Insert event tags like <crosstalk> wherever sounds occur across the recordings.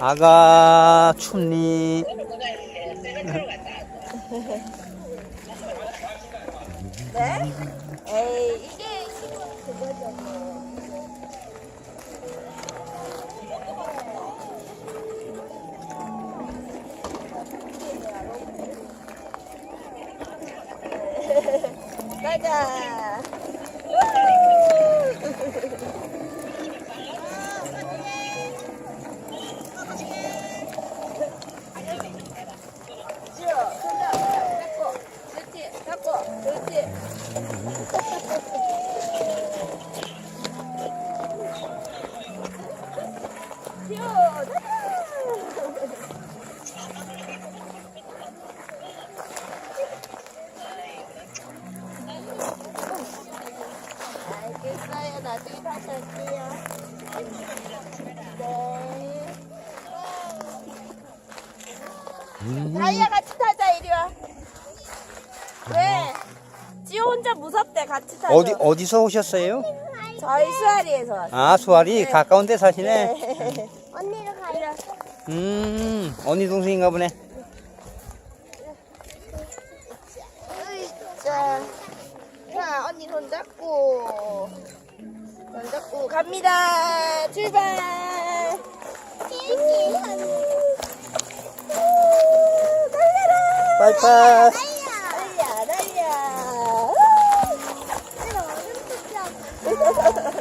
아가 춥니? 네? 에이 이게 그거잖아. <laughs> 가자. 그 네. 다이아 같이 타자, 이리 와. 왜? 지호 혼자 무섭대, 같이 타자. 어디 어디서 오셨어요? 저희 수아리에서 왔어요. 아 수아리 네. 가까운 데 사시네. 네. 언니를 가려. 음 언니 동생인가 보네. 자, 자, 언니 손 잡고 갑니다. 출발. 빠이빠이. 달려, 달려.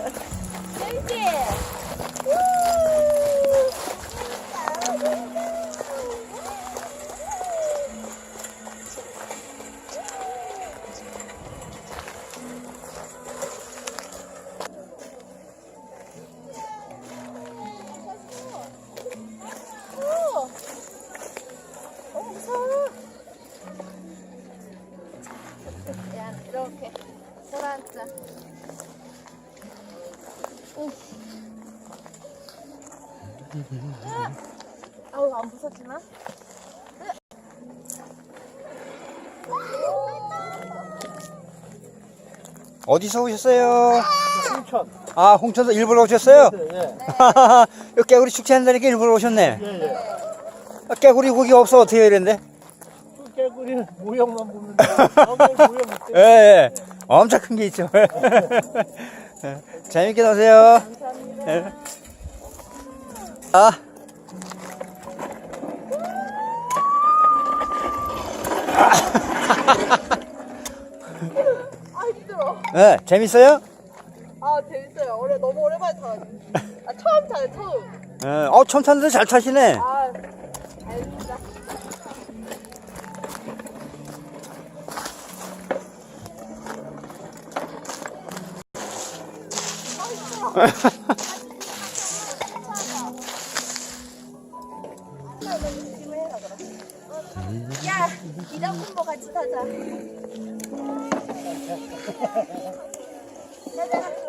이렇게 돌아앉자. 오. 아우, 안 무섭지만? 어디서 오셨어요? 춘천. 아 홍천서 일부러 오셨어요? 예, <laughs> 여기 깨구리 축제한다니까 일부러 오셨네. 예, 예. 아, 깨구리 고기 없어 어떻게 해야 되는데? 그 개구리는 모형만 보는데 너무 모형 예, 예. 엄청 큰 게 있죠. <laughs> 예. 재밌게 노세요. 예. 아. <laughs> 아, 힘들어. 예, 재밌어요? 아, 재밌어요. 오래, 너무 오랜만에 타가지고. 아, 처음 타요, 처음. 예. 어, 처음 탔는데 잘 타시네. 아, 알겠습니다. 야, 이런 콤보 같이 타자. <laughs>